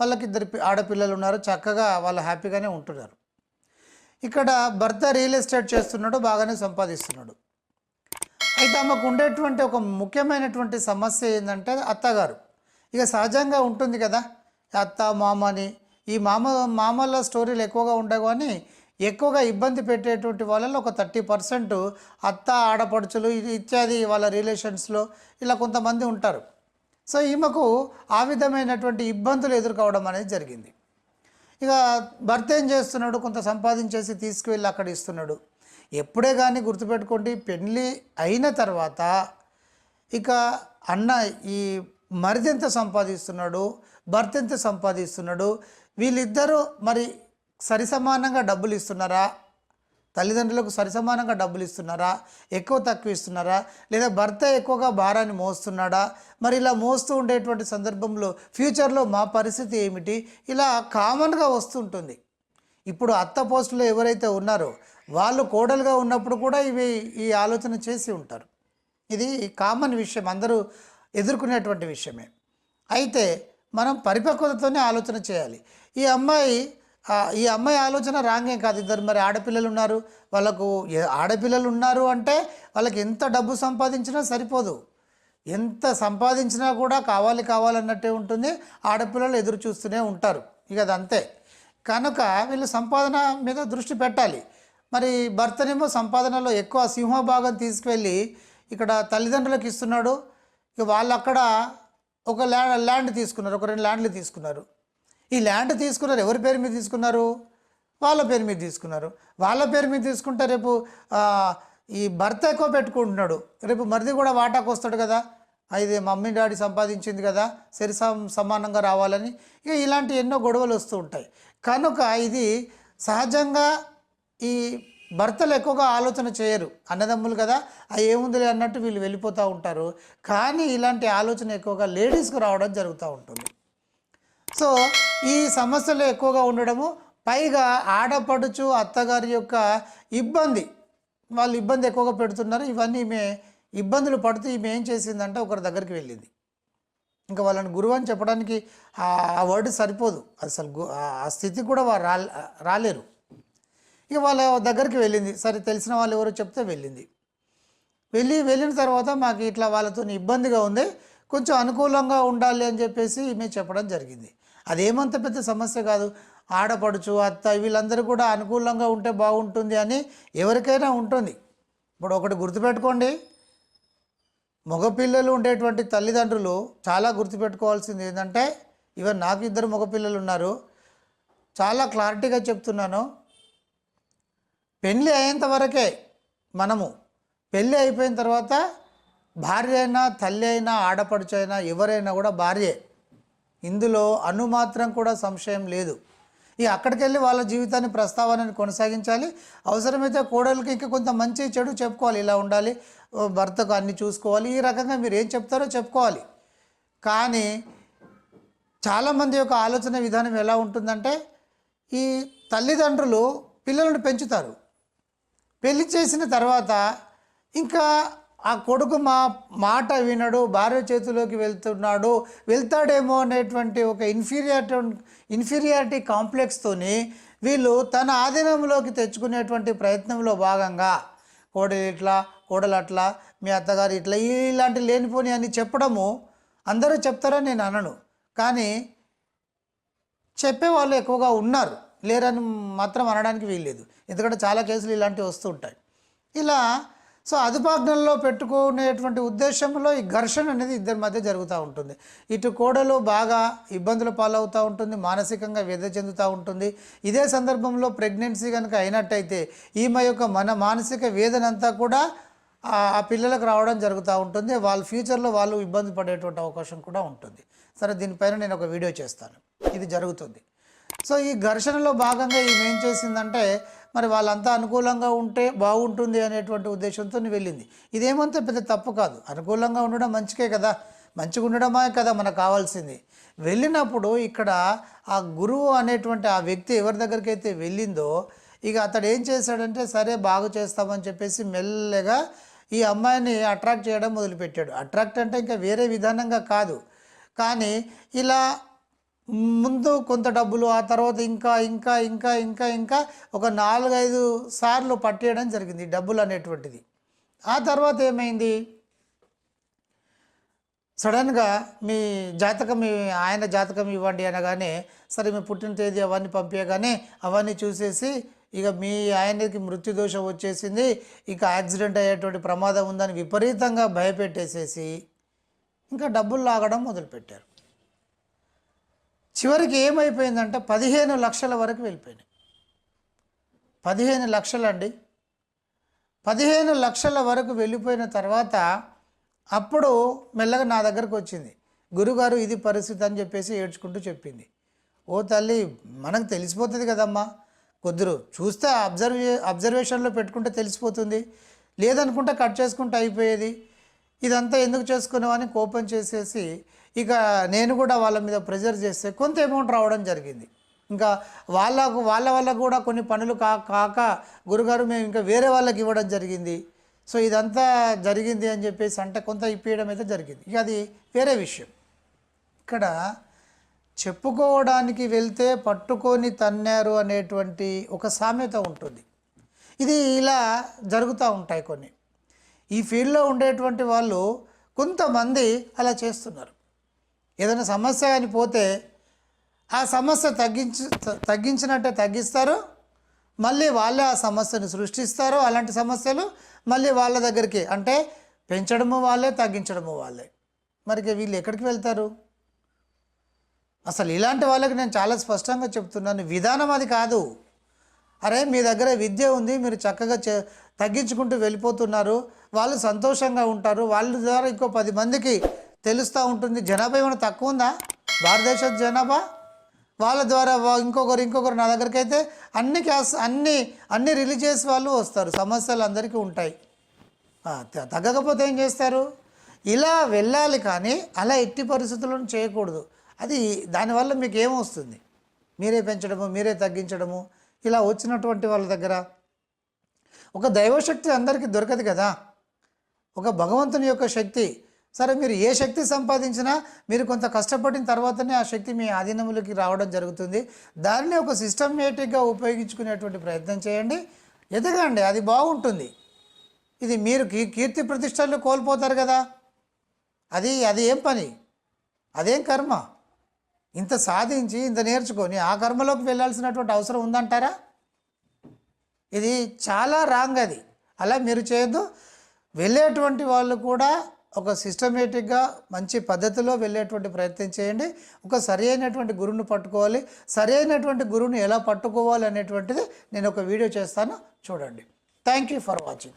వాళ్ళకి ఇద్దరు పి- ఆడపిల్లలు ఉన్నారు చక్కగా వాళ్ళు హ్యాపీగానే ఉంటున్నారు. ఇక్కడ భర్త రియల్ ఎస్టేట్ చేస్తున్నాడు బాగానే సంపాదిస్తున్నాడు. అయితే ఆమెకు ఉండేటువంటి ఒక ముఖ్యమైనటువంటి సమస్య ఏంటంటే అత్తగారు. ఇక సహజంగా ఉంటుంది కదా అత్త మామ అని. ఈ మామ మామల స్టోరీలు ఎక్కువగా ఉండవు కానీ ఎక్కువగా ఇబ్బంది పెట్టేటువంటి వాళ్ళలో ఒక థర్టీ పర్సెంట్ అత్త ఆడపడుచులు ఇత్యాది వాళ్ళ రిలేషన్స్లో ఇలా కొంతమంది ఉంటారు. సో ఈమెకు ఆ విధమైనటువంటి ఇబ్బందులు ఎదుర్కోవడం అనేది జరిగింది. ఇక భర్త ఏం చేస్తున్నాడు? కొంత సంపాదించేసి తీసుకువెళ్ళి అక్కడ ఇస్తున్నాడు. ఎప్పుడే కానీ గుర్తుపెట్టుకోండి పెళ్ళి అయిన తర్వాత ఇక అన్న ఈ మరిది ఎంత సంపాదిస్తున్నాడు? భర్త ఎంత సంపాదిస్తున్నాడు? వీళ్ళిద్దరూ మరి సరిసమానంగా డబ్బులు ఇస్తున్నారా? తల్లిదండ్రులకు సరిసమానంగా డబ్బులు ఇస్తున్నారా? ఎక్కువ తక్కువ ఇస్తున్నారా? లేదా భర్త ఎక్కువగా భారాన్ని మోస్తున్నాడా? మరి ఇలా మోస్తూ ఉండేటువంటి సందర్భంలో ఫ్యూచర్లో మా పరిస్థితి ఏమిటి? ఇలా కామన్గా వస్తుంటుంది. ఇప్పుడు అత్త పోస్టులో ఎవరైతే ఉన్నారో వాళ్ళు కోడలుగా ఉన్నప్పుడు కూడా ఇవి ఈ ఆలోచన చేసి ఉంటారు. ఇది కామన్ విషయం అందరూ ఎదుర్కొనేటువంటి విషయమే. అయితే మనం పరిపక్వతతోనే ఆలోచన చేయాలి. ఈ అమ్మాయి ఈ అమ్మాయి ఆలోచన రాంగేం కాదు. ఇద్దరు మరి ఆడపిల్లలు ఉన్నారు. వాళ్ళకు ఆడపిల్లలు ఉన్నారు అంటే వాళ్ళకి ఎంత డబ్బు సంపాదించినా సరిపోదు. ఎంత సంపాదించినా కూడా కావాలి కావాలన్నట్టే ఉంటుంది. ఆడపిల్లలు ఎదురు చూస్తూనే ఉంటారు. ఇక అది అంతే. కనుక వీళ్ళు సంపాదన మీద దృష్టి పెట్టాలి. మరి భర్తనేమో సంపాదనలో ఎక్కువ సింహభాగం తీసుకువెళ్ళి ఇక్కడ తల్లిదండ్రులకు ఇస్తున్నాడు. ఇక వాళ్ళు అక్కడ ఒక ల్యాండ్ ల్యాండ్ తీసుకున్నారు. ఒక రెండు ల్యాండ్లు తీసుకున్నారు. ఈ ల్యాండ్ తీసుకున్నారు ఎవరి పేరు మీద తీసుకున్నారు? వాళ్ళ పేరు మీద తీసుకున్నారు. వాళ్ళ పేరు మీద తీసుకుంటే రేపు ఈ భర్త ఎక్కువ పెట్టుకుంటున్నాడు. రేపు మరిది కూడా వాటాకు వస్తాడు కదా. అది మమ్మీ డాడీ సంపాదించింది కదా. సరి సమానంగా రావాలని ఇక ఇలాంటి ఎన్నో గొడవలు వస్తూ ఉంటాయి. కనుక ఇది సహజంగా ఈ భర్తలు ఎక్కువగా ఆలోచన చేయరు. అన్నదమ్ములు కదా అవి ఏముందిలే అన్నట్టు వీళ్ళు వెళ్ళిపోతూ ఉంటారు. కానీ ఇలాంటి ఆలోచన ఎక్కువగా లేడీస్కి రావడం జరుగుతూ ఉంటుంది. సో ఈ సమస్యలు ఎక్కువగా ఉండడము పైగా ఆడపడుచు అత్తగారి యొక్క ఇబ్బంది. వాళ్ళు ఇబ్బంది ఎక్కువగా పెడుతున్నారు. ఇవన్నీ ఈమె ఇబ్బందులు పడుతూ ఈమె ఏం చేసిందంటే ఒకరి దగ్గరికి వెళ్ళింది. ఇంకా వాళ్ళని గురువు అని చెప్పడానికి ఆ వర్డ్ సరిపోదు. అసలు ఆ స్థితి కూడా రా రాలేరు. ఇక వాళ్ళ దగ్గరికి వెళ్ళింది. సరే తెలిసిన వాళ్ళు ఎవరో చెప్తే వెళ్ళింది. వెళ్ళి వెళ్ళిన తర్వాత మాకు ఇట్లా వాళ్ళతో ఇబ్బందిగా ఉంది. కొంచెం అనుకూలంగా ఉండాలి అని చెప్పేసి ఈమె చెప్పడం జరిగింది. అదేమంత పెద్ద సమస్య కాదు. ఆడపడుచు అత్త వీళ్ళందరూ కూడా అనుకూలంగా ఉంటే బాగుంటుంది అని ఎవరికైనా ఉంటుంది. ఇప్పుడు ఒకటి గుర్తుపెట్టుకోండి. మగపిల్లలు ఉండేటువంటి తల్లిదండ్రులు చాలా గుర్తుపెట్టుకోవాల్సింది ఏంటంటే ఈవెన్ నాకు ఇద్దరు మగపిల్లలు ఉన్నారు. చాలా క్లారిటీగా చెప్తున్నాను. పెళ్ళి అయ్యేంత వరకే మనము పెళ్ళి అయిపోయిన తర్వాత భార్య అయినా తల్లి అయినా ఆడపడుచు అయినా ఎవరైనా కూడా భార్యే. ఇందులో అణుమాత్రం కూడా సంశయం లేదు. ఈ అక్కడికి వెళ్ళి వాళ్ళ జీవితాన్ని ప్రస్తావనని కొనసాగించాలి. అవసరమైతే కోడలికి ఇంకా కొంత మంచి చెడు చెప్పుకోవాలి. ఇలా ఉండాలి. భర్తకు అన్ని చూసుకోవాలి. ఈ రకంగా మీరు ఏం చెప్తారో చెప్పుకోవాలి. కానీ చాలామంది యొక్క ఆలోచన విధానం ఎలా ఉంటుందంటే ఈ తల్లిదండ్రులు పిల్లలను పెంచుతారు. పెళ్ళి చేసిన తర్వాత ఇంకా ఆ కొడుకు మా మాట వినడు భార్య చేతిలోకి వెళ్తున్నాడు. వెళ్తాడేమో అనేటువంటి ఒక ఇన్ఫీరియారిటీ ఇన్ఫీరియారిటీ కాంప్లెక్స్తోని వీళ్ళు తన ఆధీనంలోకి తెచ్చుకునేటువంటి ప్రయత్నంలో భాగంగా కోడలు ఇట్లా కోడలు అట్లా మీ అత్తగారు ఇట్లా ఇలాంటి లేనిపోని అని చెప్పడము అందరూ చెప్తారని నేను అనను. కానీ చెప్పేవాళ్ళు ఎక్కువగా ఉన్నారు. లేరని మాత్రం అనడానికి వీల్లేదు. ఎందుకంటే చాలా కేసులు ఇలాంటివి వస్తూ ఉంటాయి. ఇలా సో అదుపాజ్ఞల్లో పెట్టుకునేటువంటి ఉద్దేశంలో ఈ ఘర్షణ అనేది ఇద్దరి మధ్య జరుగుతూ ఉంటుంది. ఇటు కోడలు బాగా ఇబ్బందుల పాలవుతూ ఉంటుంది మానసికంగా వ్యధ చెందుతూ ఉంటుంది. ఇదే సందర్భంలో ప్రెగ్నెన్సీ కనుక అయినట్టయితే ఈమె యొక్క మన మానసిక వేదనంతా కూడా ఆ- ఆ పిల్లలకు రావడం జరుగుతూ ఉంటుంది. వాళ్ళ ఫ్యూచర్లో వాళ్ళు ఇబ్బంది పడేటువంటి అవకాశం కూడా ఉంటుంది. సరే దీనిపైన నేను ఒక వీడియో చేస్తాను. ఇది జరుగుతుంది. సో ఈ ఘర్షణలో భాగంగా ఈమె ఏం చేసిందంటే మరి వాళ్ళంతా అనుకూలంగా ఉంటే బాగుంటుంది అనేటువంటి ఉద్దేశంతో వెళ్ళింది. ఇదేమంతా పెద్ద తప్పు కాదు. అనుకూలంగా ఉండడం మంచికే కదా. మంచిగా ఉండడమే కదా మనకు కావాల్సింది. వెళ్ళినప్పుడు ఇక్కడ ఆ గురువు అనేటువంటి ఆ వ్యక్తి ఎవరి దగ్గరికి అయితే వెళ్ళిందో ఇక అతడు ఏం చేశాడంటే సరే బాగు చేస్తామని చెప్పేసి మెల్లగా ఈ అమ్మాయిని అట్రాక్ట్ చేయడం మొదలుపెట్టాడు. అట్రాక్ట్ అంటే ఇంకా వేరే విధానంగా కాదు. కానీ ఇలా ముందు కొంత డబ్బులు ఆ తర్వాత ఇంకా ఇంకా ఇంకా ఇంకా ఇంకా ఒక నాలుగైదు సార్లు పట్టేయడం జరిగింది డబ్బులు అనేటువంటిది. ఆ తర్వాత ఏమైంది? సడన్గా మీ జాతకం ఆయన జాతకం ఇవ్వండి అనగానే సరే మీ పుట్టిన తేదీ అవన్నీ పంపించగానే అవన్నీ చూసేసి ఇక మీ ఆయనకి మృత్యుదోషం వచ్చేసింది ఇక యాక్సిడెంట్ అయ్యేటువంటి ప్రమాదం ఉందని విపరీతంగా భయపెట్టేసేసి ఇంకా డబ్బులు లాగడం మొదలుపెట్టారు. చివరికి ఏమైపోయిందంటే? పదిహేను లక్షల వరకు వెళ్ళిపోయినాయి. పదిహేను లక్షలండి. పదిహేను లక్షల వరకు వెళ్ళిపోయిన తర్వాత అప్పుడు మెల్లగా నా దగ్గరకు వచ్చింది. గురుగారు ఇది పరిస్థితి అని చెప్పేసి ఏడ్చుకుంటూ చెప్పింది. ఓ తల్లి మనకు తెలిసిపోతుంది కదమ్మా. కొద్దిరు చూస్తే అబ్జర్వ్ అబ్జర్వేషన్లో పెట్టుకుంటే తెలిసిపోతుంది. లేదనుకుంటే కట్ చేసుకుంటే అయిపోయేది. ఇదంతా ఎందుకు చేసుకున్నావు అని కోపం చేసేసి ఇక నేను కూడా వాళ్ళ మీద ప్రెజర్ చేస్తే కొంత అమౌంట్ రావడం జరిగింది. ఇంకా వాళ్ళకు వాళ్ళ వల్ల కూడా కొన్ని పనులు కా కాక గురుగారు మేము ఇంకా వేరే వాళ్ళకి ఇవ్వడం జరిగింది. సో ఇదంతా జరిగింది అని చెప్పేసి అంటే కొంత ఇప్పించడం అయితే జరిగింది. ఇక అది వేరే విషయం. ఇక్కడ చెప్పుకోవడానికి వెళ్తే పట్టుకొని తన్నారు అనేటువంటి ఒక సామెత ఉంటుంది. ఇది ఇలా జరుగుతూ ఉంటాయి కొన్ని. ఈ ఫీల్డ్లో ఉండేటువంటి వాళ్ళు కొంతమంది అలా చేస్తున్నారు. ఏదైనా సమస్య అని పోతే ఆ సమస్య తగ్గించి త- తగ్గించినట్టే తగ్గిస్తారు. మళ్ళీ వాళ్ళే ఆ సమస్యను సృష్టిస్తారు. అలాంటి సమస్యలు మళ్ళీ వాళ్ళ దగ్గరికి అంటే పెంచడము వాళ్ళే తగ్గించడము వాళ్ళే. మరి వీళ్ళు ఎక్కడికి వెళ్తారు? అసలు ఇలాంటి వాళ్ళకి నేను చాలా స్పష్టంగా చెప్తున్నాను. విధానం అది కాదు. అరే మీ దగ్గర విద్య ఉంది మీరు చక్కగా చే తగ్గించుకుంటూ వెళ్ళిపోతున్నారు. వాళ్ళు సంతోషంగా ఉంటారు. వాళ్ళ ద్వారా ఇంకో పది మందికి తెలుస్తూ ఉంటుంది. జనాభా ఏమైనా తక్కువ ఉందా? భారతదేశ జనాభా? వాళ్ళ ద్వారా ఇంకొకరు ఇంకొకరు నా దగ్గరికి అయితే అన్ని క్యాస్ అన్ని అన్ని రిలీజియస్ వాళ్ళు వస్తారు. సమస్యలు అందరికీ ఉంటాయి. తగ్గకపోతే ఏం చేస్తారు? ఇలా వెళ్ళాలి కానీ అలా ఎట్టి పరిస్థితులను చేయకూడదు. అది దానివల్ల మీకు ఏమొస్తుంది మీరే పెంచడము మీరే తగ్గించడము ఇలా వచ్చినటువంటి వాళ్ళ దగ్గర. ఒక దైవశక్తి అందరికీ దొరకదు కదా? ఒక భగవంతుని యొక్క శక్తి సరే మీరు ఏ శక్తి సంపాదించినా మీరు కొంత కష్టపడిన తర్వాతనే ఆ శక్తి మీ ఆధీనములకి రావడం జరుగుతుంది. దాన్ని ఒక సిస్టమేటిక్గా ఉపయోగించుకునేటువంటి ప్రయత్నం చేయండి. ఎదగండి అది బాగుంటుంది. ఇది మీరు కీ కీర్తి ప్రతిష్టలు కోల్పోతారు కదా. అది అది ఏం పని? అదేం కర్మ? ఇంత సాధించి ఇంత నేర్చుకొని ఆ కర్మలోకి వెళ్ళాల్సినటువంటి అవసరం ఉందంటారా? ఇది చాలా రాంగ్ అది. అలా మీరు చేయొద్దు. వెళ్ళేటువంటి వాళ్ళు కూడా ఒక సిస్టమేటిక్గా మంచి పద్ధతిలో వెళ్ళేటువంటి ప్రయత్నం చేయండి. ఒక సరి అయినటువంటి గురువుని పట్టుకోవాలి. సరి అయినటువంటి గురువుని ఎలా పట్టుకోవాలి అనేటువంటిది నేను ఒక వీడియో చేస్తాను. చూడండి. Thank you for watching